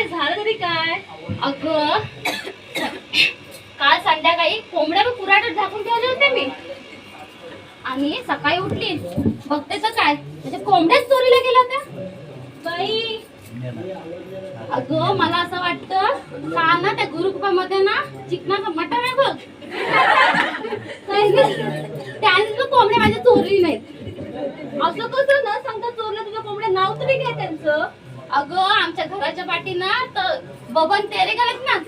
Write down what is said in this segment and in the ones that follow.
काय झालं तरी काय? अगं काल संध्याकाळी कोंबड्या पुराटात झाकून ठेवले होते मी. आणि सकाळी उठली. बघते तर काय? म्हणजे कोंबड्याच चोरीला गेला त्या बाई. अगं मला असं वाटतं का ना त्या गुरुकृपामध्ये ना चिकनाचं मटण आहे बघ. काय त्याने तर कोंबड्या माझ्या चोरली नाहीत असं कसं न सांगता चोरलं तुझ्या कोंबड्या नाव तरी घ्या त्यांचं. अगं आमच्या घराच्या पाठी ना तर बबन तेरे गेलेत ना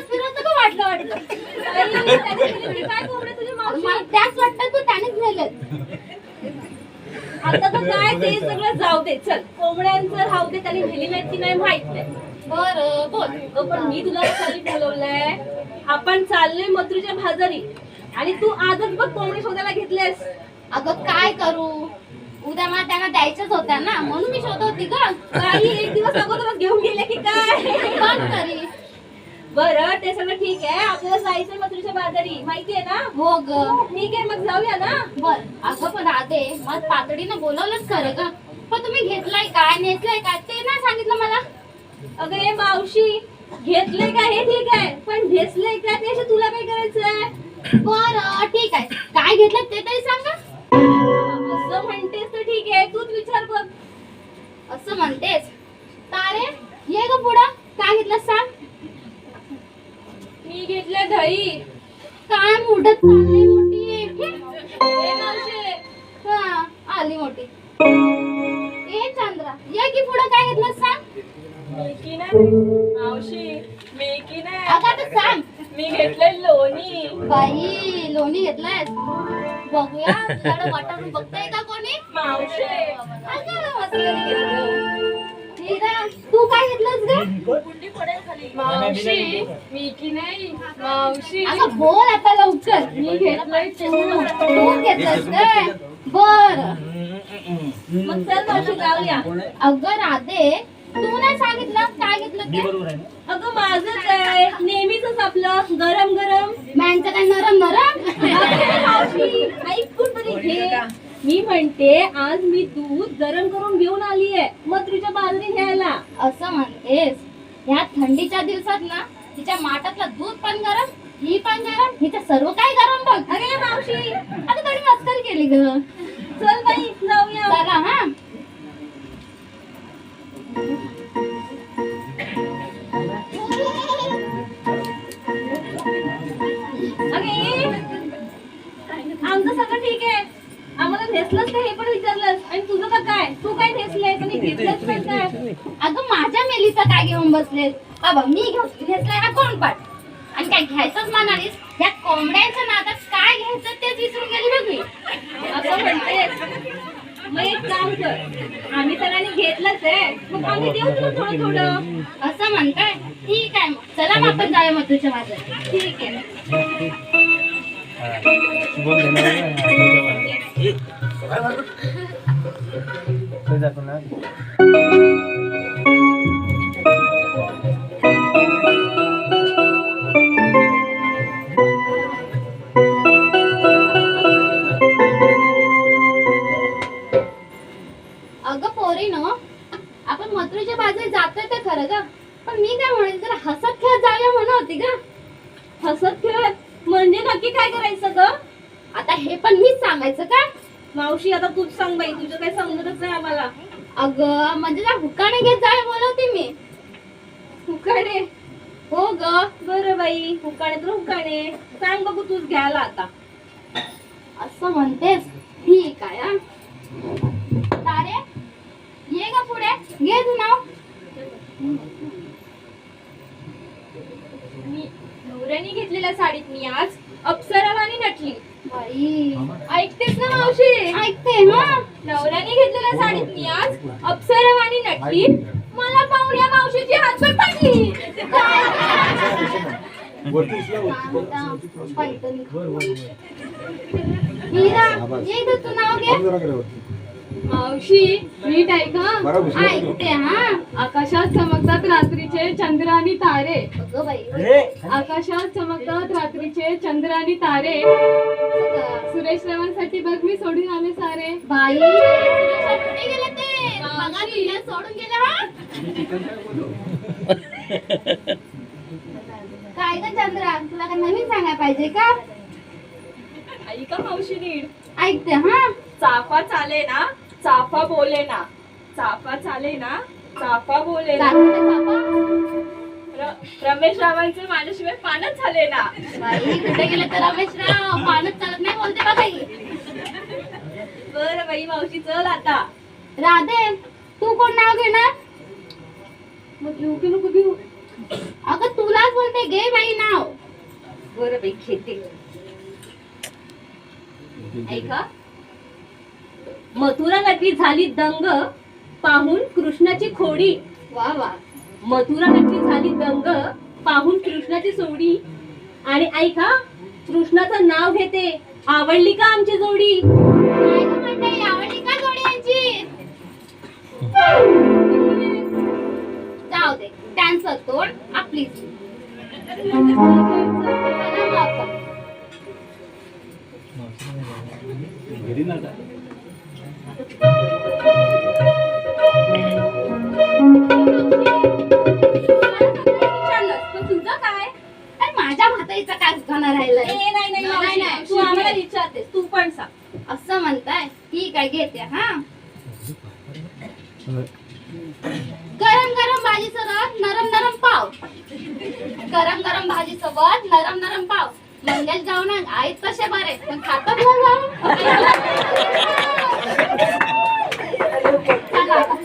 फिरत का वाटलं वाटलं? मला त्याच वाटतं तू त्यानेच नेलेत आता तर काय ते सगळं जाऊ दे. चल कोंबड्यांचं राहू दे त्यांनी नेली नाहीत की नाही माहीत नाही. बर बोल. अगं, पण मी तुला कशासाठी बोलवलंय? आपण चाललोय मथुरेच्या भाजारी. आणि तू आजच बघ कोंबडी शोधायला घेतलेस. अगं काय करू? उद्या मला त्यांना द्यायच्याच होत्या ना. म्हणून मी शोधत होती ग. काही एक दिवस अगोदरच घेऊन गेले की काय? तरी बरं ते सगळं ठीक आहे. आपल्याला जायचंय मथुरेच्या बाजारी. माहितीये ना? हो ग. ठीक आहे मग जाऊया ना. बर. अगं पण राधे मग तातडीनं बोलवलंच खरं ग. पण तुम्ही घेतलाय काय नेसलाय काय ते नाही सांगितलं मला. अगं हे मावशी घेतले का? हे ठीक आहे. पण घेतले का? त्याशी तुला काय करायचंय? बर ठीक आहे. काय घेतलं ते तरी सांगा. असं म्हणतेस तर ठीक आहे. तूच विचार बघ. असं म्हणतेस? तारे ये ग पुढं. काय घेतलं सांग. मी घेतल्या दही. काय मोठत चाललंय मोठी? हे? हा आली मोठी. ए चंद्रा ये की पुढं. काय घेतलं सांग. मी की नाही मावशी. मी की नाही. अगं आता सांग. मी घेतले लोणी. बाई लोणी घेतलायस? बघूया. तुझ्याकडे वाटाणून बघताय का कोणी? मावशी. अगं, मस्करी घेतलं. हिरा, तू काय घेतलंस ग? कुंडी पडेल खाली. मावशी मी की नाही? मावशी. अगं बोल आता लवकर. मी घेतलंय. तू. घेतलंस बर. मग चल मावशी जाऊया. अगं राधे तू नाही सांगितलं? काय घेतलं ते? अगं माझंच आहे. नेहमीच आपलं. गरम गरम. मॅनचं काय नरम नरम? अगं मावशी ऐकून तरी घे. मी म्हणते आज मी दूध गरम करून घेऊन आली आहे मथुरीच्या बाजरी घ्यायला. असं म्हणतेस? ह्या थंडीच्या दिवसात ना तिच्या माठातलं दूध पण गरम ही पण गरम हिचं सर्व काय गरम बघ. अरे मावशी. अगं थोडी मस्करी केली ग. चल बाई जाऊया. चला हा. काय घेतलंच पण अगं माझ्या मेलीचं काय घेऊन बसलेस? बाबा मी घेत- घेतलाय हा कोण पाठ? आणि काय घ्यायचंच म्हणालीस? या कोंबड्यांच्या नादात काय घ्यायचं तेच विसरून गेली बघ मी. असं म्हणतेस. मग एक काम कर. आम्ही सगळ्यांनी घेतलंच आहे. मग आम्ही देऊ तुला थोडं थोडं. असं म्हणताय? ठीक आहे मग. चला मग आपण जाऊया मग. तुझ्या माझं ठीक आहे. शुभम अगं पोरी न आपण मथुरेच्या बाजूला जातोय तर खरं ग? पण मी काय म्हणेन जरा हसत खेळत जाऊया म्हणत होती का हसत खेळत म्हणजे नक्की काय करायचं ग? आता हे पण मीच सांगायचं का? मावशी आता तूच सांग बाई तुझं काही समजतच नाही आम्हाला. अगं म्हणजे जरा हुकाने घेत जाऊया बोलवते मी. हुकाणे हो ग. बरं बाई हुकाणे तर हुकाणे सांग बघू तूच घ्यायला आता. असं म्हणतेस? ठीक आहे हा. तारे ये ग पुढे. घे तू नाव. मी नवऱ्याने घेतलेल्या साडीत मी आज अप्सरावानी नटली. बाई ऐकतेस ना मावशी? ऐकते हा. नवऱ्याने घेतलेल्या साडीत मी आज अप्सरावानी नटली मला पाहून या मावशीची हातभर पडली ये तू नाव घे. मावशी नीट ऐका ऐकते हा आकाशात चमकतात रात्रीचे चंद्र आणि तारे. आकाशात चमकतात रात्रीचे चंद्र आणि तारे. सुरेश रावांसाठी बघ मी सोडून आले सारे. बाई सोडून गेले हा. काय ग चंद्रा? तुला काय नवीन सांगायला पाहिजे का? ऐका मावशी नीड ऐकते हा. चाफा चाले ना चाफा बोले ना. चाफा चाले ना. चाफा बोले ना. र- रमेश रावांचे माझ्याशिवाय पानच झाले ना. बाई कुठे गेले तर रमेश राव? पानच चालत नाही बोलते का बाई. बर बाई मावशी चल आता. राधे तू कोण नाव घेणार? मग घेऊ की नको घेऊ? अगं तुलाच बोलते घे बाई नाव. बर बाई घेते. ऐका. मथुरा नगरी झाली दंग पाहून कृष्णाची खोडी. वा वा. मथुरा नगरी झाली दंग पाहून कृष्णाची सोडी आणि ऐका कृष्णाचं नाव घेते. आवडली का आमची जोडी? तू आम्हाला ठीक विचारतेस तू पण सांग असं म्हणताय ठीक आहे घेते हा गरम गरम भाजी सोबत नरम नरम पाव. गरम गरम भाजी सोबत नरम नरम पाव मंगेश गावना आहेत कसे बरे? पण खातात ना जाऊ चला बस झाला आता उपास. अगं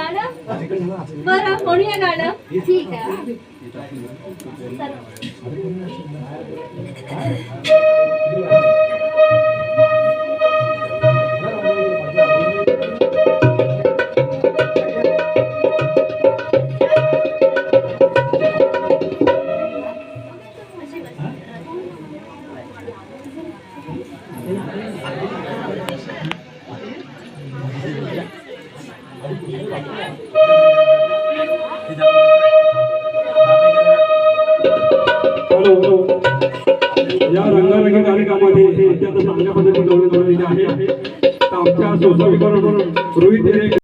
गाणं? बरं म्हणूया गाणं? ठीक आहे. या रंगारंगी कार्यक्रमामध्ये अत्यंत चांगल्या पद्धतीने गौरव आहे. तर आमच्या सोसायटीकडून रोहित